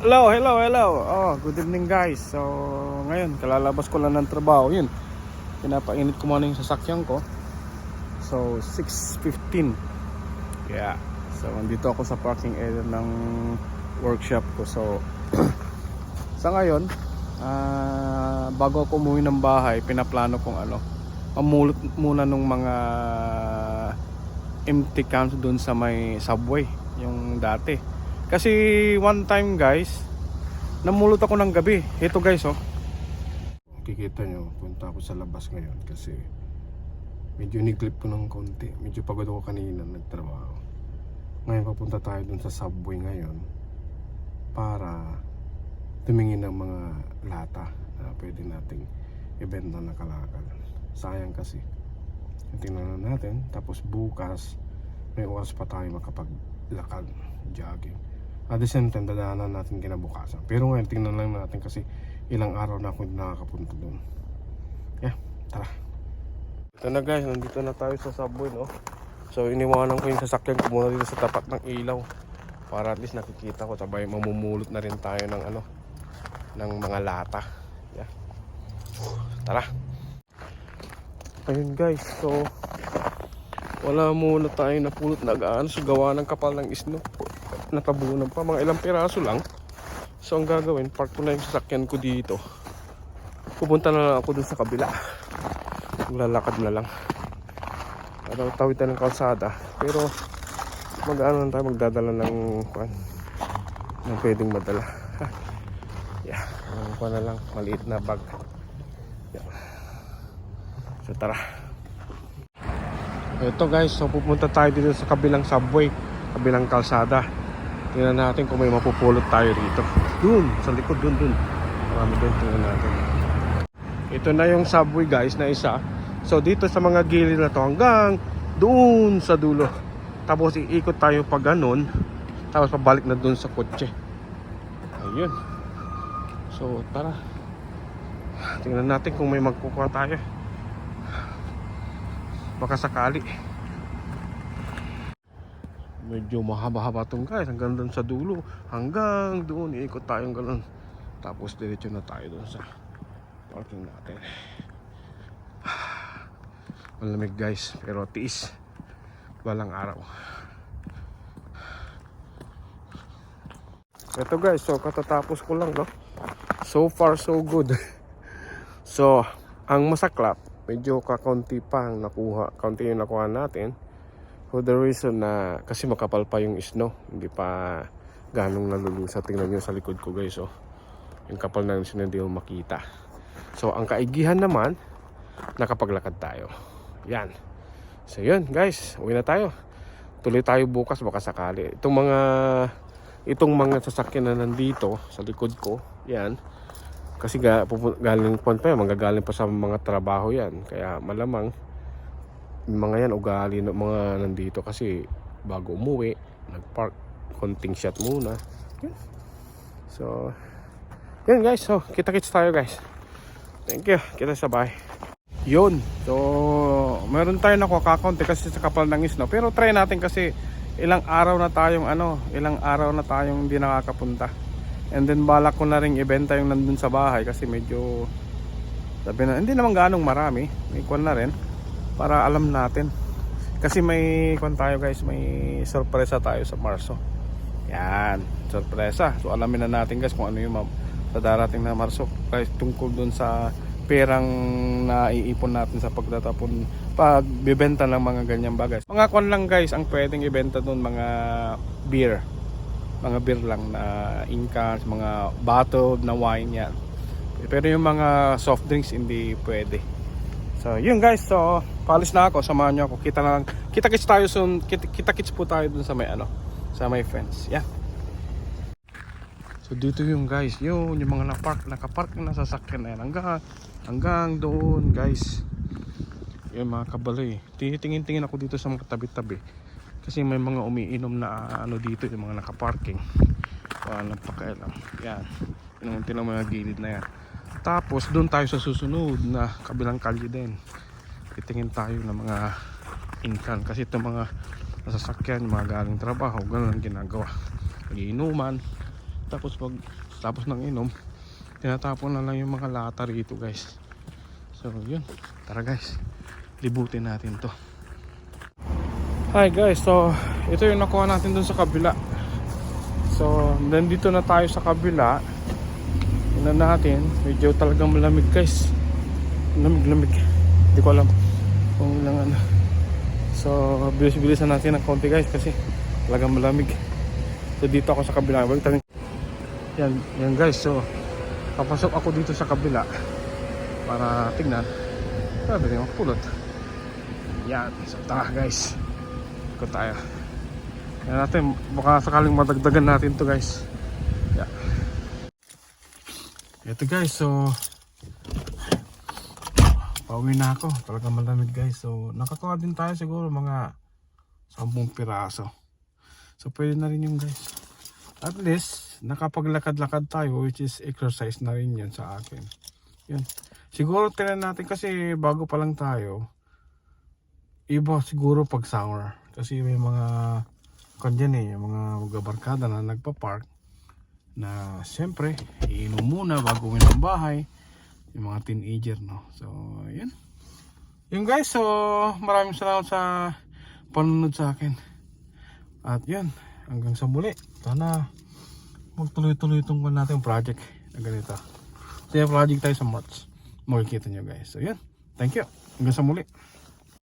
Hello, hello, hello. Oh, good evening guys. So, ngayon, kalalabas ko lang ng trabaho. Yun, pinapainit ko muna yung sasakyan ko. So, 6.15. Yeah. So, andito ako sa parking area ng workshop ko. So, sa ngayon, ah, bago ako umuwi ng bahay, pinaplano kong ano, pamulot muna nung mga empty cans doon sa may subway, yung dati. Kasi one time guys, namulot ako ng gabi. Ito guys oh. Kikita nyo, punta ako sa labas ngayon kasi medyo niglip ko ng konti. Medyo pagod ako kanina nagtrabaho. Ngayon papunta tayo dun sa subway ngayon para tumingin ng mga lata na pwede nating ibenta na kalakal. Sayang kasi. Tingnan na natin. Tapos bukas may oras pa tayo makapaglakad, jogging. At the same time, dadaanan natin kinabukasan. Pero ngayon, tingnan lang natin kasi ilang araw na ako hindi nakakapunta doon. Yeah, tara. Ito na guys, nandito na tayo sa subway, no? So, iniwanan ko yung sasakyan ko muna dito sa tapat ng ilaw. Para at least nakikita ko, sabay mamumulot na rin tayo ng ano, ng mga lata. Yeah. Tara. Ayun guys, so wala muna tayo napulot na gaano so gawa ng kapal ng isno natabunan pa mga ilang piraso lang. So ang gagawin park ko na yung sasakyan ko dito. Pupunta na lang ako dun sa kabila. Maglalakad na lang. Para tawid tayo ng kalsada. Pero mag ano lang tayo magdadala ng kwan. Ng pwedeng madala. Yeah ang kwan na lang maliit na bag. Yeah. so tara. Ito guys, so pupunta tayo dito sa kabilang subway, kabilang kalsada. Tingnan natin kung may mapupulot tayo rito. Dun, sa likod, dun, dun. Marami dun, tingnan natin. Ito na yung subway guys na isa. So dito sa mga gilid na to hanggang doon sa dulo. Tapos iikot tayo pa ganun. Tapos pabalik na dun sa kotse. Ayun. So tara. Tingnan natin kung may magkukuha tayo baka sakali medyo mahaba-haba tong guys hanggang doon sa dulo. Hanggang doon iikot tayong ganun tapos diretso na tayo doon sa parking natin. Malamig guys pero tiis walang araw. Ito guys so katatapos ko lang no? So far so good. So ang masaklap medyo kakaunti pa ang nakuha kaunti yung nakuha natin for the reason na kasi makapal pa yung snow hindi pa ganong nalulusa. Tingnan nyo sa likod ko guys oh. Yung kapal ng snow hindi mo makita. So ang kaigihan naman nakapaglakad tayo. Yan. So yun guys uwi na tayo. Tuloy tayo bukas baka sakali. Itong mga itong mga sasakyan na nandito sa likod ko yan. Kasi ga, galing pa yan, manggagaling pa sa mga trabaho yan. Kaya malamang mga yan ugali ng mga nandito kasi bago umuwi, nagpark, konting shot muna. So, yun guys. So, kita-kits tayo guys. Thank you. Kita sa bahay. Yun. So, meron tayo na kakaunti kasi sa kapal ng isno. Pero try natin kasi ilang araw na tayong ano, ilang araw na tayong hindi nakakapunta. And then balak ko na rin ibenta yung nandun sa bahay kasi medyo sabi na hindi naman ganong marami. May kwan na rin para alam natin. Kasi may kwan tayo guys, may sorpresa tayo sa Marso. Yan, sorpresa. So alamin na natin guys kung ano yung sa darating na Marso guys tungkol dun sa perang naiipon natin sa pagtatapon pagbibenta ng mga ganyang bagay. Mga kwan lang guys ang pwedeng ibenta doon mga beer mga beer lang na incans, mga bottled na wine yan. Pero yung mga soft drinks hindi pwede. So, yun guys. So, palis na ako. Samahan nyo ako. Kita na lang. Kita-kits tayo soon. Kita- Kita-kits po tayo dun sa may ano. Sa may friends. Yeah. So, dito yung guys. Yun, yung mga na-park. Nakapark na sasakyan na. Hanggang, hanggang doon guys. Yun mga kabaloy. Tingin-tingin ako dito sa mga tabi-tabi kasi may mga umiinom na ano dito yung mga nakaparking walang pakialam yan yung tinang mga gilid na yan tapos doon tayo sa susunod na kabilang kalye din titingin tayo ng mga inkan kasi itong mga nasasakyan mga galing trabaho ganun ang ginagawa nagiinuman Tapos pag tapos ng inom, tinatapon na lang yung mga lata rito guys. So yun, tara guys, libutin natin to. Hi guys, so ito yung nakuha natin dun sa kabila. So nandito na tayo sa kabila. Tingnan natin, medyo talagang malamig guys. Lamig-lamig. Hindi ko alam kung ilang ano. So bilis-bilisan natin ng konti guys kasi talagang malamig. So dito ako sa kabila. Yan, yan guys. So papasok ako dito sa kabila para tignan. Sabi niyo, pulot. Yan, so tara guys. Ikot tayo. Yan natin, baka sakaling madagdagan natin to guys. Yeah. Ito guys, so pauwi na ako. Talagang malamig guys. So nakakuha din tayo siguro mga 10 piraso. So pwede na rin yung guys. At least nakapaglakad-lakad tayo which is exercise na rin yan sa akin. Yun. Siguro tinan natin kasi bago pa lang tayo. Iba siguro pag summer. Kasi may mga kandyan eh, mga magabarkada na nagpa-park na siyempre iinom muna bago uwi ng bahay yung mga teenager no? So yun. Yun guys. So maraming salamat sa panunod sa akin. At yun hanggang sa muli. Sana magtuloy-tuloy itong natin project na ganito. So yung project tayo sa March. Makikita nyo guys. So yun. Thank you. Hanggang sa muli